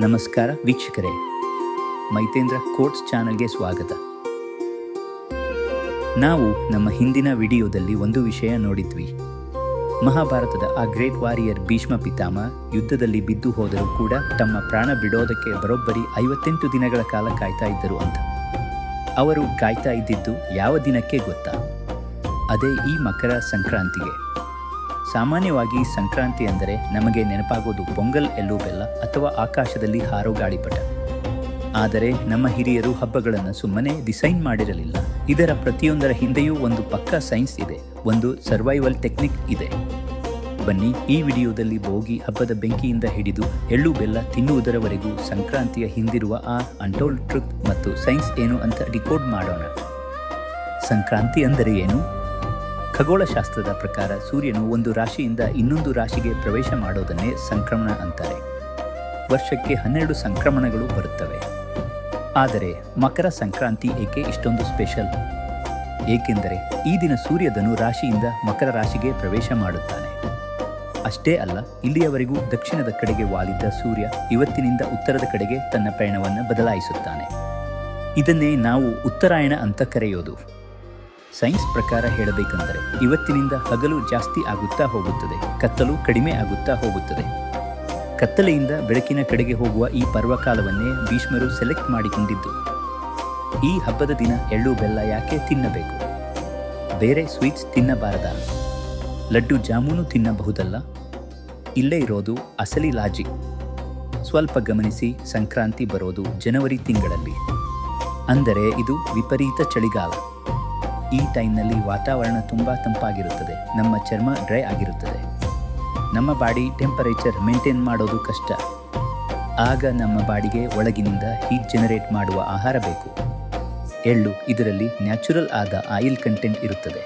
ನಮಸ್ಕಾರ ವೀಕ್ಷಕರೇ. ಮೈತೇಂದ್ರ ಕೋಟ್ಸ್ ಚಾನಲ್ಗೆ ಸ್ವಾಗತ. ನಾವು ನಮ್ಮ ಹಿಂದಿನ ವಿಡಿಯೋದಲ್ಲಿ ಒಂದು ವಿಷಯ ನೋಡಿದ್ವಿ. ಮಹಾಭಾರತದ ಆ ಗ್ರೇಟ್ ವಾರಿಯರ್ ಭೀಷ್ಮ ಪಿತಾಮ ಯುದ್ಧದಲ್ಲಿ ಬಿದ್ದು ಹೋದರೂ ಕೂಡ ತಮ್ಮ ಪ್ರಾಣ ಬಿಡೋದಕ್ಕೆ ಬರೋಬ್ಬರಿ ಐವತ್ತೆಂಟು ದಿನಗಳ ಕಾಲ ಕಾಯ್ತಾ ಇದ್ದರು ಅಂತ. ಅವರು ಕಾಯ್ತಾ ಇದ್ದಿದ್ದು ಯಾವ ದಿನಕ್ಕೆ ಗೊತ್ತಾ? ಅದೇ ಈ ಮಕರ ಸಂಕ್ರಾಂತಿಗೆ. ಸಾಮಾನ್ಯವಾಗಿ ಸಂಕ್ರಾಂತಿ ಅಂದರೆ ನಮಗೆ ನೆನಪಾಗೋದು ಪೊಂಗಲ್ ಎಲ್ಲೂ ಬೆಲ್ಲ ಅಥವಾ ಆಕಾಶದಲ್ಲಿ ಹಾರೋ ಗಾಳಿಪಟ. ಆದರೆ ನಮ್ಮ ಹಿರಿಯರು ಹಬ್ಬಗಳನ್ನು ಸುಮ್ಮನೆ ಡಿಸೈನ್ ಮಾಡಿರಲಿಲ್ಲ. ಇದರ ಪ್ರತಿಯೊಂದರ ಹಿಂದೆಯೂ ಒಂದು ಪಕ್ಕಾ ಸೈನ್ಸ್ ಇದೆ, ಒಂದು ಸರ್ವೈವಲ್ ಟೆಕ್ನಿಕ್ ಇದೆ. ಬನ್ನಿ, ಈ ವಿಡಿಯೋದಲ್ಲಿ ಭೋಗಿ ಹಬ್ಬದ ಬೆಂಕಿಯಿಂದ ಹಿಡಿದು ಎಳ್ಳು ಬೆಲ್ಲ ತಿನ್ನುವುದರವರೆಗೂ ಸಂಕ್ರಾಂತಿಯ ಹಿಂದಿರುವ ಆ ಅಂಟೋಲ್ ಟ್ರಿಕ್ ಮತ್ತು ಸೈನ್ಸ್ ಏನು ಅಂತ ಡಿಕೋಡ್ ಮಾಡೋಣ. ಸಂಕ್ರಾಂತಿ ಅಂದರೆ ಏನು? ಖಗೋಳಶಾಸ್ತ್ರದ ಪ್ರಕಾರ ಸೂರ್ಯನು ಒಂದು ರಾಶಿಯಿಂದ ಇನ್ನೊಂದು ರಾಶಿಗೆ ಪ್ರವೇಶ ಮಾಡೋದನ್ನೇ ಸಂಕ್ರಮಣ ಅಂತಾರೆ. ವರ್ಷಕ್ಕೆ ಹನ್ನೆರಡು ಸಂಕ್ರಮಣಗಳು ಬರುತ್ತವೆ. ಆದರೆ ಮಕರ ಸಂಕ್ರಾಂತಿ ಏಕೆ ಇಷ್ಟೊಂದು ಸ್ಪೆಷಲ್? ಏಕೆಂದರೆ ಈ ದಿನ ಸೂರ್ಯದನು ರಾಶಿಯಿಂದ ಮಕರ ರಾಶಿಗೆ ಪ್ರವೇಶ ಮಾಡುತ್ತಾನೆ. ಅಷ್ಟೇ ಅಲ್ಲ, ಇಲ್ಲಿಯವರೆಗೂ ದಕ್ಷಿಣದ ಕಡೆಗೆ ವಾಲಿದ್ದ ಸೂರ್ಯ ಇವತ್ತಿನಿಂದ ಉತ್ತರದ ಕಡೆಗೆ ತನ್ನ ಪಯಣವನ್ನು ಬದಲಾಯಿಸುತ್ತಾನೆ. ಇದನ್ನೇ ನಾವು ಉತ್ತರಾಯಣ ಅಂತ ಕರೆಯೋದು. ಸೈನ್ಸ್ ಪ್ರಕಾರ ಹೇಳಬೇಕೆಂದರೆ ಇವತ್ತಿನಿಂದ ಹಗಲು ಜಾಸ್ತಿ ಆಗುತ್ತಾ ಹೋಗುತ್ತದೆ, ಕತ್ತಲು ಕಡಿಮೆ ಆಗುತ್ತಾ ಹೋಗುತ್ತದೆ. ಕತ್ತಲೆಯಿಂದ ಬೆಳಕಿನ ಕಡೆಗೆ ಹೋಗುವ ಈ ಪರ್ವಕಾಲವನ್ನೇ ಭೀಷ್ಮರು ಸೆಲೆಕ್ಟ್ ಮಾಡಿಕೊಂಡಿದ್ದು. ಈ ಹಬ್ಬದ ದಿನ ಎಳ್ಳು ಬೆಲ್ಲ ಯಾಕೆ ತಿನ್ನಬೇಕು? ಬೇರೆ ಸ್ವೀಟ್ಸ್ ತಿನ್ನಬಾರದ? ಲಡ್ಡು ಜಾಮೂನು ತಿನ್ನಬಹುದಲ್ಲ? ಇಲ್ಲೇ ಇರೋದು ಅಸಲಿ ಲಾಜಿಕ್ ಸ್ವಲ್ಪ ಗಮನಿಸಿ ಸಂಕ್ರಾಂತಿ ಬರೋದು ಜನವರಿ ತಿಂಗಳಲ್ಲಿ. ಅಂದರೆ ಇದು ವಿಪರೀತ ಚಳಿಗಾಲ. ಈ ಟೈಮ್ನಲ್ಲಿ ವಾತಾವರಣ ತುಂಬ ತಂಪಾಗಿರುತ್ತದೆ. ನಮ್ಮ ಚರ್ಮ ಡ್ರೈ ಆಗಿರುತ್ತದೆ. ನಮ್ಮ ಬಾಡಿ ಟೆಂಪರೇಚರ್ ಮೇಂಟೈನ್ ಮಾಡೋದು ಕಷ್ಟ. ಆಗ ನಮ್ಮ ಬಾಡಿಗೆ ಒಳಗಿನಿಂದ ಹೀಟ್ ಜನರೇಟ್ ಮಾಡುವ ಆಹಾರ ಬೇಕು. ಎಳ್ಳು ಇದರಲ್ಲಿ ನ್ಯಾಚುರಲ್ ಆದ ಆಯಿಲ್ ಕಂಟೆಂಟ್ ಇರುತ್ತದೆ.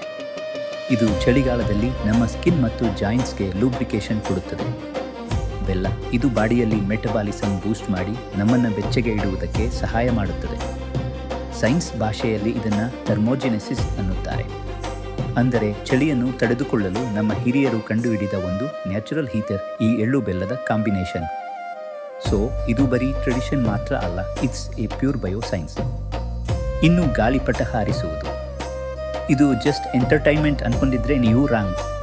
ಇದು ಚಳಿಗಾಲದಲ್ಲಿ ನಮ್ಮ ಸ್ಕಿನ್ ಮತ್ತು ಜಾಯಿಂಟ್ಸ್ಗೆ ಲೂಬ್ರಿಕೇಶನ್ ಕೊಡುತ್ತದೆ. ಬೆಲ್ಲ, ಇದು ಬಾಡಿಯಲ್ಲಿ ಮೆಟಬಾಲಿಸಮ್ ಬೂಸ್ಟ್ ಮಾಡಿ ನಮ್ಮನ್ನು ಬೆಚ್ಚಗೆ ಇಡುವುದಕ್ಕೆ ಸಹಾಯ ಮಾಡುತ್ತದೆ. ಸೈನ್ಸ್ ಭಾಷೆಯಲ್ಲಿ ಇದನ್ನು ಥರ್ಮೋಜಿನೆಸಿಸ್ ಅನ್ನುತ್ತಾರೆ. ಅಂದರೆ ಚಳಿಯನ್ನು ತಡೆದುಕೊಳ್ಳಲು ನಮ್ಮ ಹಿರಿಯರು ಕಂಡುಹಿಡಿದ ಒಂದು ನ್ಯಾಚುರಲ್ ಹೀಟರ್ ಈ ಎಳ್ಳು ಬೆಲ್ಲದ ಕಾಂಬಿನೇಷನ್. ಸೊ, ಇದು ಬರೀ ಟ್ರೆಡಿಷನ್ ಮಾತ್ರ ಅಲ್ಲ, it's a pure bio science ಇನ್ನು ಗಾಳಿಪಟ ಹಾರಿಸುವುದು ಇದು ಜಸ್ಟ್ ಎಂಟರ್ಟೈನ್ಮೆಂಟ್ ಅನ್ಕೊಂಡಿದ್ರೆ ನೀವು ರಾಂಗ್.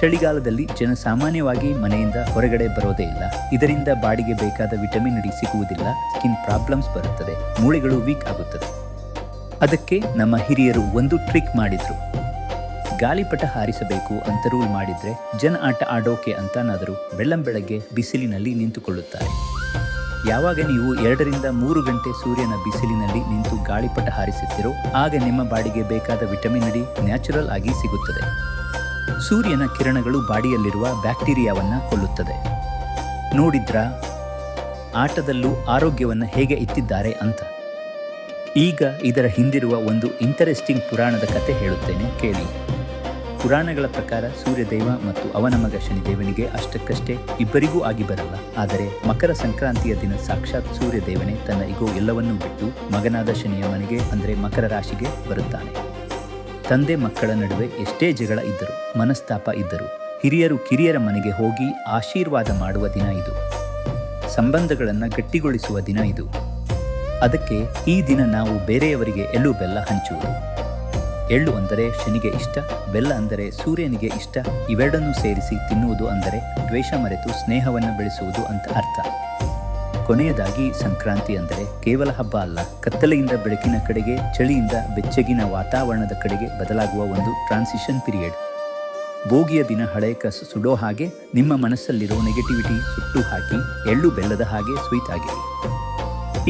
ಚಳಿಗಾಲದಲ್ಲಿ ಜನ ಸಾಮಾನ್ಯವಾಗಿ ಮನೆಯಿಂದ ಹೊರಗಡೆ ಬರೋದೇ ಇಲ್ಲ. ಇದರಿಂದ ಬಾಡಿಗೆ ಬೇಕಾದ ವಿಟಮಿನ್ ಡಿ ಸಿಗುವುದಿಲ್ಲ. ಸ್ಕಿನ್ ಪ್ರಾಬ್ಲಮ್ಸ್ ಬರುತ್ತದೆ. ಮೂಳೆಗಳು ವೀಕ್ ಆಗುತ್ತದೆ. ಅದಕ್ಕೆ ನಮ್ಮ ಹಿರಿಯರು ಒಂದು ಟ್ರಿಕ್ ಮಾಡಿದ್ರು. ಗಾಳಿಪಟ ಹಾರಿಸಬೇಕು ಅಂತ ರೂಲ್ ಮಾಡಿದ್ರೆ ಜನ ಆಟ ಆಡೋಕೆ ಅಂತಾನಾದರೂ ಬೆಳ್ಳಂ ಬೆಳಗ್ಗೆ ಬಿಸಿಲಿನಲ್ಲಿ ನಿಂತುಕೊಳ್ಳುತ್ತಾರೆ. ಯಾವಾಗ ನೀವು ಎರಡರಿಂದ ಮೂರು ಗಂಟೆ ಸೂರ್ಯನ ಬಿಸಿಲಿನಲ್ಲಿ ನಿಂತು ಗಾಳಿಪಟ ಹಾರಿಸುತ್ತೀರೋ, ಆಗ ನಿಮ್ಮ ಬಾಡಿಗೆ ಬೇಕಾದ ವಿಟಮಿನ್ ಡಿ ನ್ಯಾಚುರಲ್ ಆಗಿ ಸಿಗುತ್ತದೆ. ಸೂರ್ಯನ ಕಿರಣಗಳು ಬಾಡಿಯಲ್ಲಿರುವ ಬ್ಯಾಕ್ಟೀರಿಯಾವನ್ನು ಕೊಲ್ಲುತ್ತದೆ. ನೋಡಿದ್ರಾ? ಆಟದಲ್ಲೂ ಆರೋಗ್ಯವನ್ನು ಹೇಗೆ ಇತ್ತಿದ್ದಾರೆ ಅಂತ. ಈಗ ಇದರ ಹಿಂದಿರುವ ಒಂದು ಇಂಟರೆಸ್ಟಿಂಗ್ ಪುರಾಣದ ಕತೆ ಹೇಳುತ್ತೇನೆ, ಕೇಳಿ. ಪುರಾಣಗಳ ಪ್ರಕಾರ ಸೂರ್ಯದೇವ ಮತ್ತು ಅವನ ಮಗ ಶನಿದೇವನಿಗೆ ಅಷ್ಟಕ್ಕಷ್ಟೇ ಇಬ್ಬರಿಗೂ ಆಗಿ ಬರಲ್ಲ. ಆದರೆ ಮಕರ ಸಂಕ್ರಾಂತಿಯ ದಿನ ಸಾಕ್ಷಾತ್ ಸೂರ್ಯದೇವನೇ ತನ್ನ ಇಗೋ ಎಲ್ಲವನ್ನೂ ಬಿಟ್ಟು ಮಗನಾದ ಶನಿಯ ಮನೆಗೆ, ಅಂದರೆ ಮಕರ ರಾಶಿಗೆ ಬರುತ್ತಾನೆ. ತಂದೆ ಮಕ್ಕಳ ನಡುವೆ ಎಷ್ಟೇ ಜಗಳ ಇದ್ದರು, ಮನಸ್ತಾಪ ಇದ್ದರು, ಹಿರಿಯರು ಕಿರಿಯರ ಮನೆಗೆ ಹೋಗಿ ಆಶೀರ್ವಾದ ಮಾಡುವ ದಿನ ಇದು. ಸಂಬಂಧಗಳನ್ನು ಗಟ್ಟಿಗೊಳಿಸುವ ದಿನ ಇದು. ಅದಕ್ಕೆ ಈ ದಿನ ನಾವು ಬೇರೆಯವರಿಗೆ ಎಳ್ಳು ಬೆಲ್ಲ ಹಂಚುವುದು. ಎಳ್ಳು ಅಂದರೆ ಶನಿಗೆ ಇಷ್ಟ, ಬೆಲ್ಲ ಅಂದರೆ ಸೂರ್ಯನಿಗೆ ಇಷ್ಟ, ಇವೆರಡನ್ನೂ ಸೇರಿಸಿ ತಿನ್ನುವುದು ಅಂದರೆ ದ್ವೇಷ ಮರೆತು ಸ್ನೇಹವನ್ನು ಬೆಳೆಸುವುದು ಅಂತ ಅರ್ಥ. ಕೊನೆಯದಾಗಿ ಸಂಕ್ರಾಂತಿ ಅಂದರೆ ಕೇವಲ ಹಬ್ಬ ಅಲ್ಲ, ಕತ್ತಲೆಯಿಂದ ಬೆಳಕಿನ ಕಡೆಗೆ, ಚಳಿಯಿಂದ ಬೆಚ್ಚಗಿನ ವಾತಾವರಣದ ಕಡೆಗೆ ಬದಲಾಗುವ ಒಂದು ಟ್ರಾನ್ಸಿಷನ್ ಪೀರಿಯಡ್ ಭೋಗಿಯ ದಿನ ಹಳೆಯ ಕಸ ಸುಡೋ ಹಾಗೆ ನಿಮ್ಮ ಮನಸ್ಸಲ್ಲಿರೋ ನೆಗೆಟಿವಿಟಿ ಸುಟ್ಟು ಹಾಕಿ, ಎಳ್ಳು ಬೆಲ್ಲದ ಹಾಗೆ ಸ್ವೀಟ್ ಆಗಿರಿ.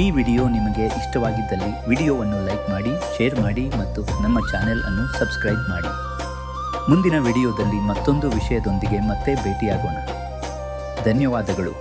ಈ ವಿಡಿಯೋ ನಿಮಗೆ ಇಷ್ಟವಾಗಿದ್ದಲ್ಲಿ ವಿಡಿಯೋವನ್ನು ಲೈಕ್ ಮಾಡಿ ಶೇರ್ ಮಾಡಿ ಮತ್ತು ನಮ್ಮ ಚಾನೆಲ್ ಅನ್ನು ಸಬ್ಸ್ಕ್ರೈಬ್ ಮಾಡಿ. ಮುಂದಿನ ವಿಡಿಯೋದಲ್ಲಿ ಮತ್ತೊಂದು ವಿಷಯದೊಂದಿಗೆ ಮತ್ತೆ ಭೇಟಿಯಾಗೋಣ. ಧನ್ಯವಾದಗಳು.